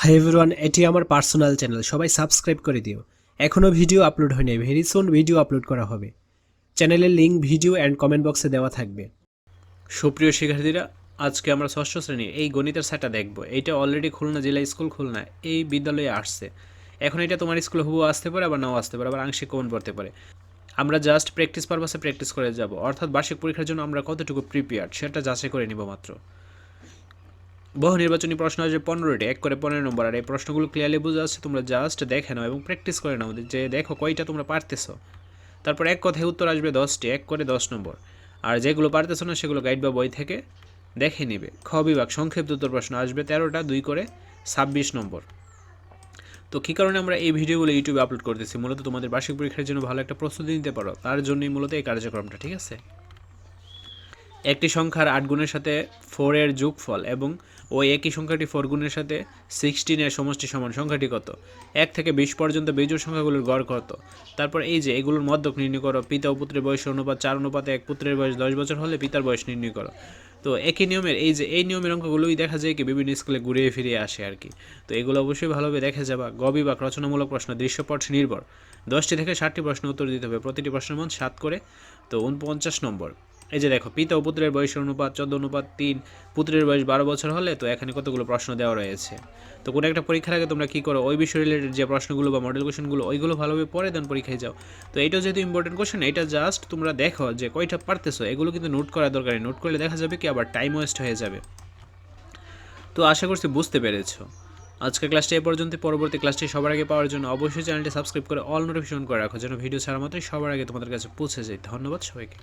Hi everyone এটি আমার personal channel সবাই সাবস্ক্রাইব করে দিও। এখনও ভিডিও আপলোড হয়নি ভেরি সুন ভিডিও আপলোড করা হবে। চ্যানেলের লিঙ্ক ভিডিও অ্যান্ড কমেন্ট বক্সে দেওয়া থাকবে। সুপ্রিয় শিক্ষার্থীরা, আজকে আমরা ষষ্ঠ শ্রেণির এই গণিতের সেটটা দেখব। এইটা অলরেডি খুলনা জেলা স্কুল খুলনা, এই বিদ্যালয়ে আসছে। এখন এটা তোমার স্কুলে হুবু আসতে পারে, আবার নাও আসতে পারে, আবার আংশিক কমন পড়তে পারে। আমরা জাস্ট প্র্যাকটিস পারপাসে প্র্যাকটিস করে যাব। অর্থাৎ বার্ষিক পরীক্ষার জন্য আমরা কতটুকু প্রিপেয়ার্ড সেটা যাচাই করে নিব মাত্র। বহু নির্বাচনী প্রশ্ন আছে, পনেরোটি, এক করে পনেরো নম্বর, আর এই প্রশ্নগুলো ক্লিয়ারলি বোঝা যাচ্ছে, তোমরা জাস্ট দেখে নাও এবং প্র্যাকটিস করে নাও যে দেখো কয়টা তোমরা পারতেছো। তারপর এক কথায় উত্তর আসবে দশটি, এক করে দশ নম্বর। আর যেগুলো পারতেছো না, সেগুলো গাইড বা বই থেকে দেখে নেবে। খ বিভাগ, সংক্ষিপ্ত উত্তর প্রশ্ন আসবে তেরোটা, দুই করে ছাব্বিশ নম্বর। তো কী কারণে আমরা এই ভিডিওগুলো ইউটিউবে আপলোড করতেছি? মূলত তোমাদের বার্ষিক পরীক্ষার জন্য ভালো একটা প্রস্তুতি নিতে পারো। তার জন্যই মূলত এই কার্যক্রমটা, ঠিক আছে? একটি সংখ্যার আট গুণের সাথে ফোরের যোগফল এবং ওই একই সংখ্যাটি ফোর গুণের সাথে সিক্সটিনের সমষ্টি সমান সংখ্যাটি কত? এক থেকে বিশ পর্যন্ত বেজোড় সংখ্যাগুলোর গড় কত? তারপর এই যে এগুলোর মধ্যক নির্ণয় করো, পিতা ও পুত্রের বয়স অনুপাত, চার অনুপাতে এক, পুত্রের বয়স দশ বছর হলে পিতার বয়স নির্ণয় করো। তো একই নিয়মের, এই যে এই নিয়মের অঙ্কগুলোই দেখা যায় কি বিভিন্ন স্কুলে ঘুরিয়ে ফিরিয়ে আসে আর কি। তো এগুলো অবশ্যই ভালোভাবে দেখে যাবা। গ বিভাগ, রচনামূলক প্রশ্ন, দৃশ্যপট নির্ভর। দশটি থেকে ষাটটি প্রশ্ন উত্তর দিতে হবে। প্রতিটি প্রশ্নের মান সাত করে। তো উনপঞ্চাশ নম্বর। এই যে দেখো, পিতা ও পুত্রের বয়সের অনুপাত, চোদ্দ অনুপাত তিন, পুত্রের বয়স বারো বছর হলে তো এখানে কতগুলো প্রশ্ন দেওয়া রয়েছে। তো কোনো একটা পরীক্ষার আগে তোমরা কী করো, ওই বিষয় রিলেটেড যে প্রশ্নগুলো বা মডেল কোশ্চেনগুলো ওইগুলো ভালোভাবে পরে দেন পরীক্ষায় যাও। তো এইটাও যেহেতু ইম্পর্টেন্ট কোশ্চেন এটা জাস্ট তোমরা দেখো যে কয়টা পারতেছো, এগুলো কিন্তু নোট করা দরকার নোট করলে দেখা যাবে কি আবার টাইম ওয়েস্ট হয়ে যাবে। তো আশা করছি বুঝতে পেরেছ। আজকের ক্লাসটি এ পর্যন্ত পরবর্তী ক্লাসটি সবার আগে পাওয়ার জন্য অবশ্যই চ্যানেলটি সাবস্ক্রাইব করে অল নোটিফিকেশন করে রাখো, যেন ভিডিও ছাড়া মাত্রই সবার আগে তোমাদের কাছে পৌঁছে যায় ধন্যবাদ সবাইকে।